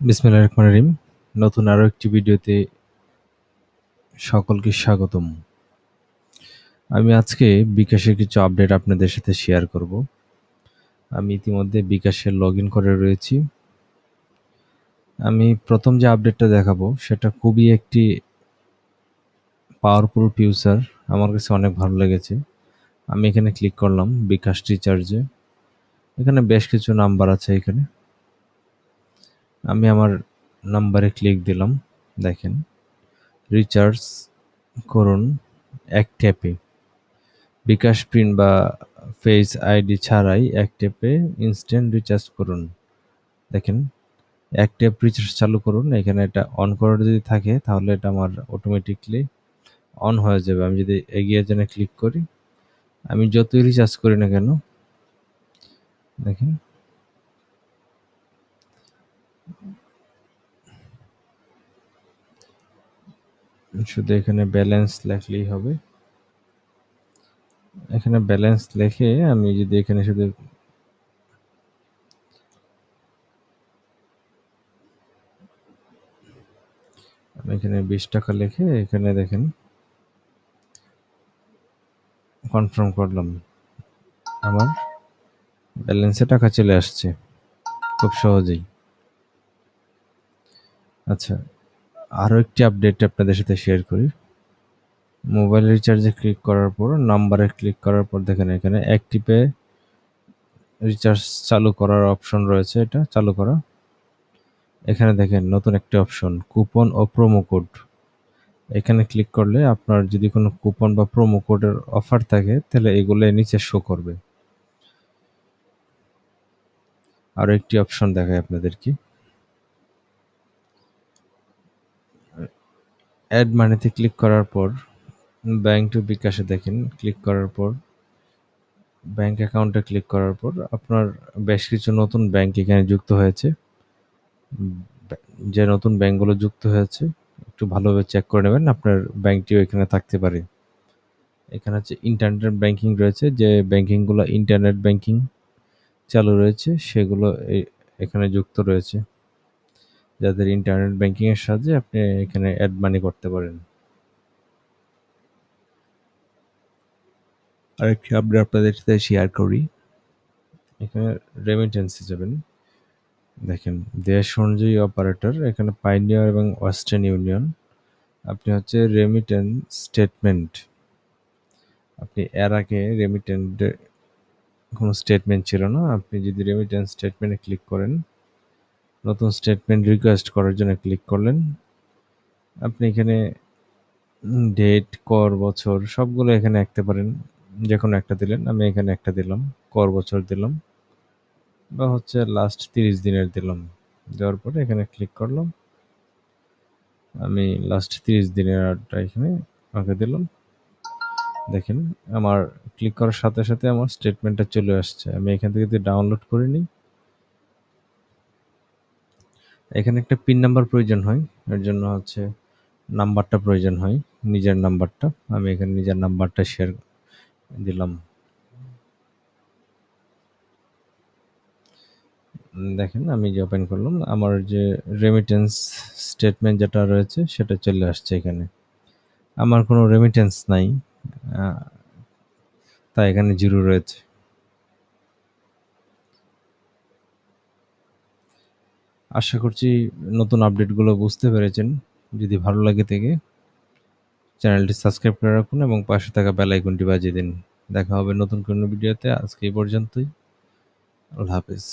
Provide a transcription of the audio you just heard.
বিসমিল্লাহির রহমানির রহিম। নতুন আরও একটি ভিডিওতে সকলকে স্বাগতম। আমি আজকে বিকাশের কিছু আপডেট আপনাদের সাথে শেয়ার করব। আমি ইতিমধ্যে বিকাশে লগ ইন করে রয়েছি। আমি প্রথম যে আপডেটটা দেখাবো, সেটা খুবই একটি পাওয়ারফুল ফিউচার আমার কাছে অনেক ভালো লেগেছে। আমি এখানে ক্লিক করলাম বিকাশ রিচার্জে। এখানে বেশ কিছু নাম্বার আছে এখানে। আমি আমার নাম্বারে ক্লিক দিলাম, দেখেন। রিচার্জ করুন, এক ট্যাপে। বিকাশ প্রিন্ট বা ফেস আইডি ছাড়াই এক ট্যাপে ইনস্ট্যান্ট রিচার্জ করুন। দেখেন, এক ট্যাপ রিচার্জ চালু করুন, এখানে এটা অন করে যদি থাকে, তাহলে এটা আমার অটোমেটিকলি অন হয়ে যাবে। আমি যদি এগিয়ে জেনে ক্লিক করি, আমি যতই রিচার্জ করি না কেন, দেখেন শুধু এখানে ব্যালেন্স লেখলেই হবে। এখানে ব্যালেন্স লেখে আমি যদি এখানে শুধু আমি এখানে বিশ টাকা লিখে এখানে দেখেন কনফার্ম করলাম আমার ব্যালেন্সে টাকা চলে আসছে, খুব সহজেই। আচ্ছা আরও একটি আপডেট আপনাদের সাথে শেয়ার করি। মোবাইল রিচার্জে ক্লিক করার পর নাম্বারে ক্লিক করার পর দেখেন এখানে অ্যাক্টিভে রিচার্জ চালু করার অপশন রয়েছে এটা, চালু করা। এখানে দেখেন নতুন একটি অপশন কুপন ও প্রোমো কোড এখানে ক্লিক করলে আপনার যদি কোনো কুপন বা প্রোমো কোডের অফার থাকে, তাহলে এগুলো নিচে শো করবে। আরও একটি অপশন দেখায় আপনাদেরকে। অ্যাড মানিতে ক্লিক করার পর ব্যাংক টু বিকাশে দেখেন ক্লিক করার পর ব্যাংক অ্যাকাউন্টে ক্লিক করার পর আপনার বেশ কিছু নতুন ব্যাংক এখানে যুক্ত হয়েছে। যে নতুন ব্যাংকগুলো যুক্ত হয়েছে, একটু ভালোভাবে চেক করে নেবেন, আপনার ব্যাংকটিও এখানে থাকতে পারে। এখানে হচ্ছে ইন্টারনেট ব্যাংকিং রয়েছে, যে ব্যাংকিংগুলো ইন্টারনেট ব্যাংকিং চালু রয়েছে, সেগুলো এখানে যুক্ত রয়েছে। যাদের ইন্টারনেট ব্যাংকিংয়ের সাহায্যে আপনি এখানে অ্যাড মানি করতে পারেন। আরেকটি আপডেট আপনাদের সাথে শেয়ার করি। এখানে রেমিটেন্সে যাবেন। দেখেন দেশ অনুযায়ী অপারেটর এখানে পাইনিয়ার এবং ওয়েস্টার্ন ইউনিয়ন আপনি হচ্ছে রেমিটেন্স স্টেটমেন্ট আপনি এর আগে রেমিটেন্ট কোনো স্টেটমেন্ট ছিল না। আপনি যদি রেমিটেন্স স্টেটমেন্টে ক্লিক করেন নতুন স্টেটমেন্ট রিকোয়েস্ট করার জন্য ক্লিক করলেন। আপনি এখানে ডেট কর, বছর সবগুলো এখানে আঁকতে পারেন। যে কোনো একটা দিলেন, আমি এখানে একটা দিলাম, কর, বছর দিলাম বা হচ্ছে লাস্ট তিরিশ দিনের দিলাম। দেওয়ার পরে এখানে ক্লিক করলাম। আমি লাস্ট তিরিশ দিনের আরটা এখানে আঁকে দিলাম। দেখেন, আমার ক্লিক করার সাথে সাথে আমার স্টেটমেন্টটা চলে আসছে। আমি এখান থেকে যদি ডাউনলোড করে নিই এখানে একটা পিন নাম্বার প্রয়োজন হয়। এর জন্য হচ্ছে নাম্বারটা প্রয়োজন হয়, নিজের নাম্বারটা আমি এখানে নিজের নাম্বারটা শেয়ার দিলাম। দেখেন, আমি যে ওপেন করলাম, আমার যে রেমিটেন্স স্টেটমেন্ট যেটা রয়েছে, সেটা চলে আসছে এখানে। আমার কোনো রেমিটেন্স নাই তাই এখানে জিরো রয়েছে। আশা করছি নতুন আপডেটগুলো বুঝতে পেরেছেন। যদি ভালো লাগে থেকে চ্যানেলটি সাবস্ক্রাইব করে রাখুন এবং পাশে থাকা বেল আইকনটি বাজিয়ে দিন। দেখা হবে নতুন কোনো ভিডিওতে। আজকে এই পর্যন্তই। আল্লাহ হাফিজ।